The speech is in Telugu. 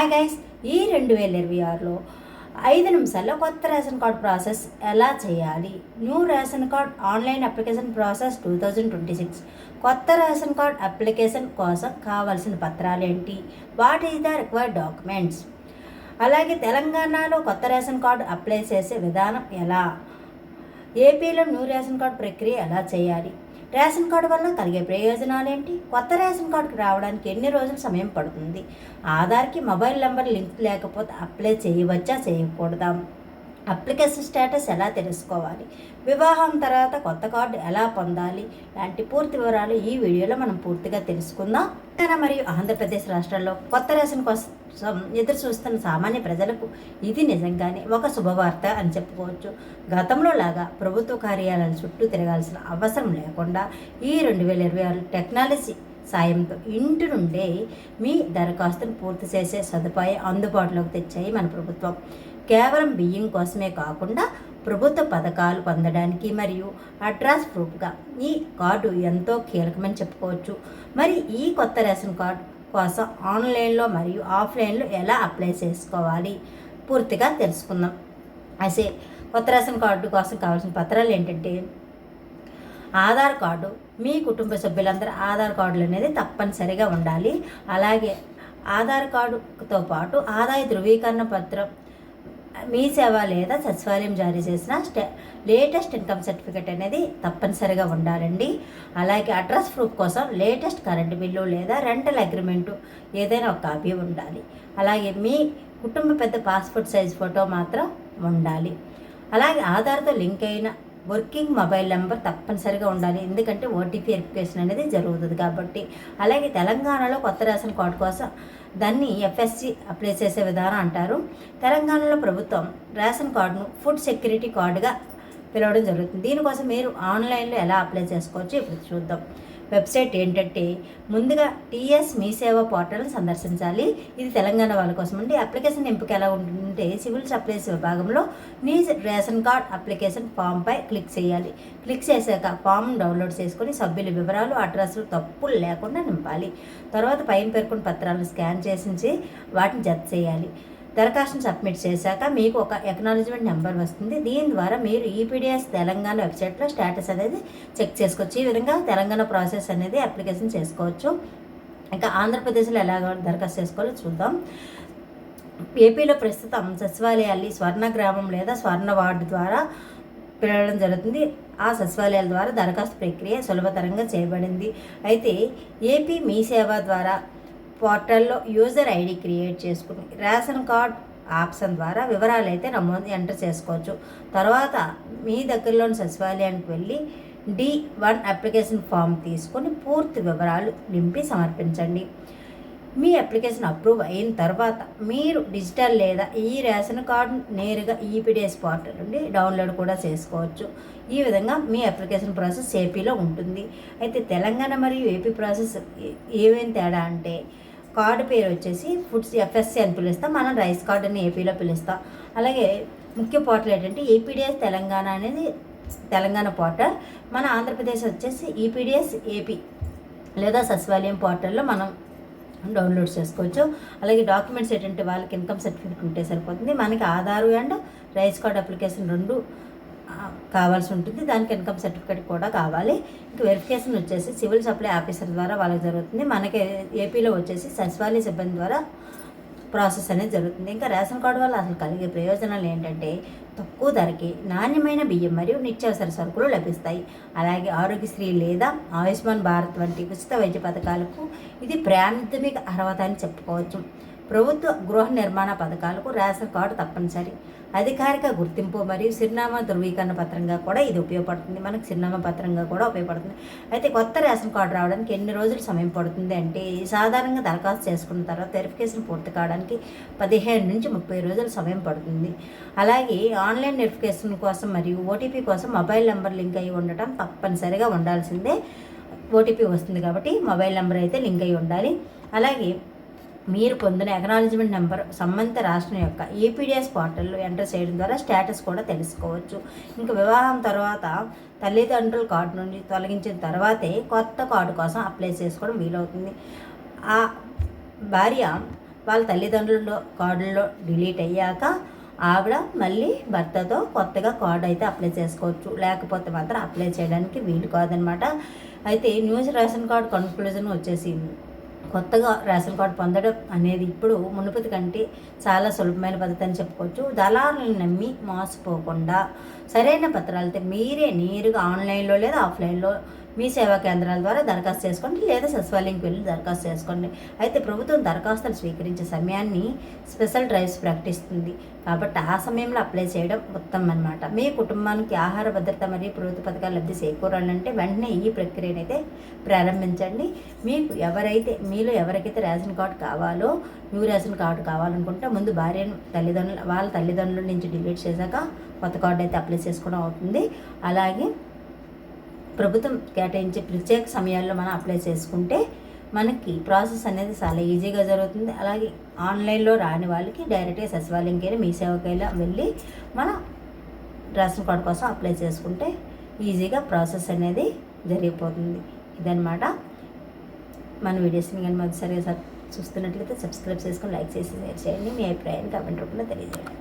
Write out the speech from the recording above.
హాయ్ గైస్ ఈ రెండు వేల ఇరవై ఆరులో ఐదు నిమిషాల్లో కొత్త రేషన్ కార్డ్ ప్రాసెస్ ఎలా చేయాలి? New ration card online application process two thousand twenty six. కొత్త రేషన్ కార్డ్ అప్లికేషన్ కోసం కావాల్సిన పత్రాలు ఏంటి? What is the required documents? అలాగే తెలంగాణలో కొత్త రేషన్ కార్డు అప్లై చేసే విధానం ఎలా? ఏపీలో న్యూ రేషన్ కార్డ్ ప్రక్రియ ఎలా చేయాలి? రేషన్ కార్డు వల్ల కలిగే ప్రయోజనాలు ఏంటి కొత్త రేషన్ కార్డుకి రావడానికి ఎన్ని రోజులు సమయం పడుతుంది? ఆధార్కి మొబైల్ నెంబర్ లింక్ లేకపోతే అప్లై చేయవచ్చా? చేయకూడదా? అప్లికేషన్ స్టేటస్ ఎలా తెలుసుకోవాలి? వివాహం తర్వాత కొత్త కార్డు ఎలా పొందాలి? లాంటి పూర్తి వివరాలు ఈ వీడియోలో మనం పూర్తిగా తెలుసుకుందాం. తెలంగాణ మరియు ఆంధ్రప్రదేశ్ రాష్ట్రాల్లో కొత్త రేషన్ కోసం ఎదురు చూస్తున్న సామాన్య ప్రజలకు ఇది నిజంగానే ఒక శుభవార్త అని చెప్పుకోవచ్చు. గతంలో లాగా ప్రభుత్వ కార్యాలయాల చుట్టూ తిరగాల్సిన అవసరం లేకుండా ఈ రెండు వేల ఇరవై ఆరు టెక్నాలజీ సాయంతో ఇంటి నుండే మీ దరఖాస్తును పూర్తి చేసే సదుపాయం అందుబాటులోకి తెచ్చాయి మన ప్రభుత్వం. కేవలం బియ్యం కోసమే కాకుండా ప్రభుత్వ పథకాలు పొందడానికి మరియు అడ్రస్ ప్రూఫ్గా ఈ కార్డు ఎంతో కీలకమని చెప్పుకోవచ్చు. మరి ఈ కొత్త రేషన్ కార్డు కోసం ఆన్లైన్లో మరియు ఆఫ్లైన్లో ఎలా అప్లై చేసుకోవాలి? పూర్తిగా తెలుసుకుందాం. అయితే కొత్త రేషన్ కార్డు కోసం కావాల్సిన పత్రాలు ఏంటంటే ఆధార్ కార్డు మీ కుటుంబ సభ్యులందరూ ఆధార్ కార్డులు అనేది తప్పనిసరిగా ఉండాలి. అలాగే ఆధార్ కార్డుతో పాటు ఆదాయ ధృవీకరణ పత్రం మీ సేవ లేదా సచివాలయం జారీ చేసిన స్టే లేటెస్ట్ ఇన్కమ్ సర్టిఫికేట్ అనేది తప్పనిసరిగా ఉండాలండి. అలాగే అడ్రస్ ప్రూఫ్ కోసం లేటెస్ట్ కరెంటు బిల్లు లేదా రెంటల్ అగ్రిమెంటు ఏదైనా ఒక కాపీ ఉండాలి. అలాగే మీ కుటుంబ పెద్ద పాస్పోర్ట్ సైజ్ ఫోటో మాత్రం ఉండాలి. అలాగే ఆధార్తో లింక్ అయిన వర్కింగ్ మొబైల్ నెంబర్ తప్పనిసరిగా ఉండాలి. ఎందుకంటే ఓటీపీ వెరిఫికేషన్ అనేది జరుగుతుంది కాబట్టి. అలాగే తెలంగాణలో కొత్త రేషన్ కార్డు కోసం దాన్ని ఎఫ్ఎస్సి అప్లై చేసే విధానం అంటారు. తెలంగాణలో ప్రభుత్వం రేషన్ కార్డును ఫుడ్ సెక్యూరిటీ కార్డుగా పిలవడం జరుగుతుంది. దీనికోసం మీరు ఆన్లైన్లో ఎలా అప్లై చేసుకోవచ్చు ఇప్పుడు చూద్దాం. వెబ్సైట్ ఏంటంటే ముందుగా టీఎస్ మీ సేవ పోర్టల్ని సందర్శించాలి. ఇది తెలంగాణ వాళ్ళ కోసం అండి. అప్లికేషన్ ఎంపిక ఎలా ఉంటుందంటే సివిల్ సప్లైస్ విభాగంలో మీ రేషన్ కార్డ్ అప్లికేషన్ ఫామ్పై క్లిక్ చేయాలి. క్లిక్ చేశాక ఫామ్ డౌన్లోడ్ చేసుకొని సభ్యుల వివరాలు అడ్రస్లు తప్పులు లేకుండా నింపాలి. తర్వాత పైన పేర్కొన్న పత్రాలను స్కాన్ చేసించి వాటిని జత చేయాలి. దరఖాస్తును సబ్మిట్ చేశాక మీకు ఒక ఎక్నాలజ్మెంట్ నెంబర్ వస్తుంది. దీని ద్వారా మీరు ఈపీడిఎస్ తెలంగాణ వెబ్సైట్లో స్టేటస్ అనేది చెక్ చేసుకోవచ్చు. ఈ విధంగా తెలంగాణ ప్రాసెస్ అనేది అప్లికేషన్ చేసుకోవచ్చు. ఇంకా ఆంధ్రప్రదేశ్లో ఎలా దరఖాస్తు చేసుకోవాలో చూద్దాం. ఏపీలో ప్రస్తుతం సచివాలయాలు స్వర్ణ గ్రామం లేదా స్వర్ణ వార్డు ద్వారా పిలవడం జరుగుతుంది. ఆ సచివాలయాల ద్వారా దరఖాస్తు ప్రక్రియ సులభతరంగా చేయబడింది. అయితే ఏపీ మీ సేవ ద్వారా పోర్టల్లో యూజర్ ఐడి క్రియేట్ చేసుకుని రేషన్ కార్డ్ ఆప్షన్ ద్వారా వివరాలు అయితే నమోదు ఎంటర్ చేసుకోవచ్చు. తర్వాత మీ దగ్గరలోని సచివాలయానికి వెళ్ళి డి వన్ అప్లికేషన్ ఫామ్ తీసుకొని పూర్తి వివరాలు నింపి సమర్పించండి. మీ అప్లికేషన్ అప్రూవ్ అయిన తర్వాత మీరు డిజిటల్ లేదా ఈ రేషన్ కార్డు నేరుగా ఈపీడిఎస్ పోర్టల్ నుండి డౌన్లోడ్ కూడా చేసుకోవచ్చు. ఈ విధంగా మీ అప్లికేషన్ ప్రాసెస్ ఏపీలో ఉంటుంది. అయితే తెలంగాణ మరియు ఏపీ ప్రాసెస్ ఏమేమి తేడా అంటే కార్డు పేరు వచ్చేసి ఫుడ్స్ ఎఫ్ఎస్సి అని పిలుస్తాం మనం రైస్ కార్డ్ అని ఏపీలో పిలుస్తాం. అలాగే ముఖ్య పోర్టల్ ఏంటంటే ఏపీడిఎస్ తెలంగాణ అనేది తెలంగాణ పోర్టల్. మన ఆంధ్రప్రదేశ్ వచ్చేసి ఈపీడిఎస్ ఏపీ లేదా సచివాలయం పోర్టల్లో మనం డౌన్లోడ్ చేసుకోవచ్చు. అలాగే డాక్యుమెంట్స్ ఏంటంటే వాళ్ళకి ఇన్కమ్ సర్టిఫికేట్ ఉంటే సరిపోతుంది. మనకి Aadhaar and rice card application రెండు కావాల్సి ఉంటుంది. దానికి ఇన్కమ్ సర్టిఫికేట్ కూడా కావాలి. ఇంకా వెరిఫికేషన్ వచ్చేసి సివిల్ సప్లై ఆఫీసర్ ద్వారా వాళ్ళకి జరుగుతుంది. మనకి ఏపీలో వచ్చేసి సచివాలయ సిబ్బంది ద్వారా ప్రాసెస్ అనేది జరుగుతుంది. ఇంకా రేషన్ కార్డు వల్ల అసలు కలిగే ప్రయోజనాలు ఏంటంటే తక్కువ ధరకి నాణ్యమైన బియ్యం మరియు నిత్యావసర సరుకులు లభిస్తాయి. అలాగే ఆరోగ్యశ్రీ లేదా ఆయుష్మాన్ భారత్ వంటి ఉచిత వైద్య పథకాలకు ఇది ప్రాథమిక అర్హత అని చెప్పుకోవచ్చు. ప్రభుత్వ గృహ నిర్మాణ పథకాలకు రేషన్ కార్డు తప్పనిసరి. అధికారిక గుర్తింపు మరియు చిరునామా ధృవీకరణ పత్రంగా కూడా ఇది ఉపయోగపడుతుంది. మనకు చిరునామా పత్రంగా కూడా ఉపయోగపడుతుంది. అయితే కొత్త రేషన్ కార్డు రావడానికి ఎన్ని రోజులు సమయం పడుతుంది అంటే సాధారణంగా దరఖాస్తు చేసుకున్న తర్వాత వెరిఫికేషన్ పూర్తి కావడానికి పదిహేను నుంచి ముప్పై రోజులు సమయం పడుతుంది. అలాగే ఆన్లైన్ వెరిఫికేషన్ కోసం మరియు ఓటీపీ కోసం మొబైల్ నెంబర్ లింక్ అయి ఉండటం తప్పనిసరిగా ఉండాల్సిందే. ఓటీపీ వస్తుంది కాబట్టి మొబైల్ నెంబర్ అయితే లింక్ అయి ఉండాలి. అలాగే మీరు పొందిన ఎకనాలజ్మెంట్ నెంబర్ సంబంధిత రాష్ట్రం యొక్క ఈపీడిఎస్ పోర్టల్లో ఎంటర్ చేయడం ద్వారా స్టేటస్ కూడా తెలుసుకోవచ్చు. ఇంకా వివాహం తర్వాత తల్లిదండ్రుల కార్డు నుండి తొలగించిన తర్వాతే కొత్త కార్డు కోసం అప్లై చేసుకోవడం వీలవుతుంది. ఆ భార్య వాళ్ళ తల్లిదండ్రుల కార్డుల్లో డిలీట్ అయ్యాక ఆవిడ మళ్ళీ భర్తతో కొత్తగా కార్డు అయితే అప్లై చేసుకోవచ్చు. లేకపోతే మాత్రం అప్లై చేయడానికి వీలు కాదనమాట. అయితే న్యూస్ రేషన్ కార్డు కన్క్లూజన్ వచ్చేసింది. కొత్తగా రేషన్ కార్డు పొందడం అనేది ఇప్పుడు మునుపటి కంటే చాలా సులభమైన పద్ధతి అని చెప్పుకోవచ్చు. దళారులను నమ్మి మోసపోకుండా సరైన పత్రాలతో మీరే నేరుగా ఆన్లైన్లో లేదా ఆఫ్లైన్లో మీ సేవా కేంద్రాల ద్వారా దరఖాస్తు చేసుకోండి లేదా సచివాలయంకి వెళ్ళి దరఖాస్తు చేసుకోండి. అయితే ప్రభుత్వం దరఖాస్తులు స్వీకరించే సమయాన్ని స్పెషల్ డ్రైవ్స్ ప్రకటిస్తుంది. కాబట్టి ఆ సమయంలో అప్లై చేయడం ఉత్తమం అనమాట మీ కుటుంబానికి ఆహార భద్రత మరియు ప్రభుత్వ పథకాలు లబ్ధి చేకూరాలంటే వెంటనే ఈ ప్రక్రియను అయితే ప్రారంభించండి. మీకు ఎవరైతే మీలో ఎవరికైతే రేషన్ కార్డు కావాలో న్యూ రేషన్ కార్డు కావాలనుకుంటే ముందు భార్యను తల్లిదండ్రులు వాళ్ళ తల్లిదండ్రుల నుంచి డిలీట్ చేశాక కొత్త కార్డు అయితే అప్లై చేసుకోవడం అవుతుంది. అలాగే ప్రభుత్వం కేటాయించే ప్రత్యేక సమయాల్లో మనం అప్లై చేసుకుంటే మనకి ప్రాసెస్ అనేది చాలా ఈజీగా జరుగుతుంది. అలాగే ఆన్లైన్లో రాని వాళ్ళకి డైరెక్ట్గా సచివాలయంకి మీ సేవకైనా వెళ్ళి మనం రేషన్ కార్డు కోసం అప్లై చేసుకుంటే ఈజీగా ప్రాసెస్ అనేది జరిగిపోతుంది. ఇదనమాట మన వీడియోస్ని కానీ మొదటిసారిగా చూస్తున్నట్లయితే సబ్స్క్రైబ్ చేసుకొని లైక్ చేసి షేర్ చేయండి. మీ అభిప్రాయాన్ని కామెంట్ రూపంలో తెలియజేయండి.